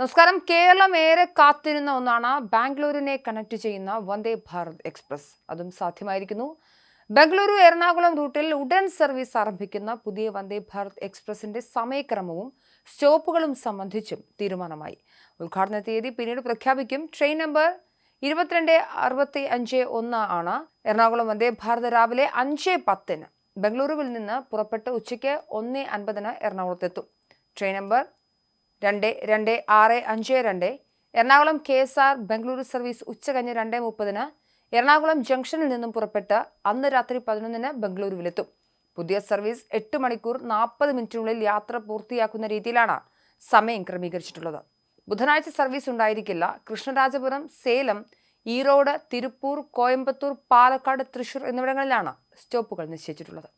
നമസ്കാരം. കേരളം ഏറെ കാത്തിരുന്ന ഒന്നാണ് ബാംഗ്ലൂരിനെ കണക്ട് ചെയ്യുന്ന വന്ദേ ഭാരത് എക്സ്പ്രസ്. അതും സാധ്യമായിരിക്കുന്നു. ബംഗളൂരു എറണാകുളം റൂട്ടിൽ ഉടൻ സർവീസ് ആരംഭിക്കുന്ന പുതിയ വന്ദേ ഭാരത് എക്സ്പ്രസിന്റെ സമയക്രമവും സ്റ്റോപ്പുകളും സംബന്ധിച്ചും തീരുമാനമായി. ഉദ്ഘാടന തീയതി പിന്നീട് പ്രഖ്യാപിക്കും. ട്രെയിൻ നമ്പർ ഇരുപത്തിരണ്ട് അറുപത്തി അഞ്ച് ഒന്ന് ആണ്. എറണാകുളം വന്ദേ ഭാരത് രാവിലെ അഞ്ച് പത്തിന് ബംഗളൂരുവിൽ നിന്ന് പുറപ്പെട്ട് ഉച്ചയ്ക്ക് ഒന്ന് അൻപതിന് എറണാകുളത്തെത്തും. ട്രെയിൻ നമ്പർ രണ്ട് രണ്ട് ആറ് അഞ്ച് രണ്ട്. Ernakulam K S R Bengaluru service ഉച്ചകഴിഞ്ഞ് രണ്ട് മുപ്പതിന് എറണാകുളം ജംഗ്ഷനിൽ നിന്നും പുറപ്പെട്ട് അന്ന് രാത്രി പതിനൊന്നിന് ബംഗളൂരുവിലെത്തും. പുതിയ സർവീസ് എട്ട് മണിക്കൂർ നാൽപ്പത് മിനിറ്റിനുള്ളിൽ യാത്ര പൂർത്തിയാക്കുന്ന രീതിയിലാണ് സമയം ക്രമീകരിച്ചിട്ടുള്ളത്. ബുധനാഴ്ച സർവീസ് ഉണ്ടായിരിക്കില്ല. കൃഷ്ണരാജപുരം സേലം ഈറോഡ് തിരുപ്പൂർ കോയമ്പത്തൂർ പാലക്കാട് തൃശൂർ എന്നിവിടങ്ങളിലാണ് സ്റ്റോപ്പുകൾ നിശ്ചയിച്ചിട്ടുള്ളത്.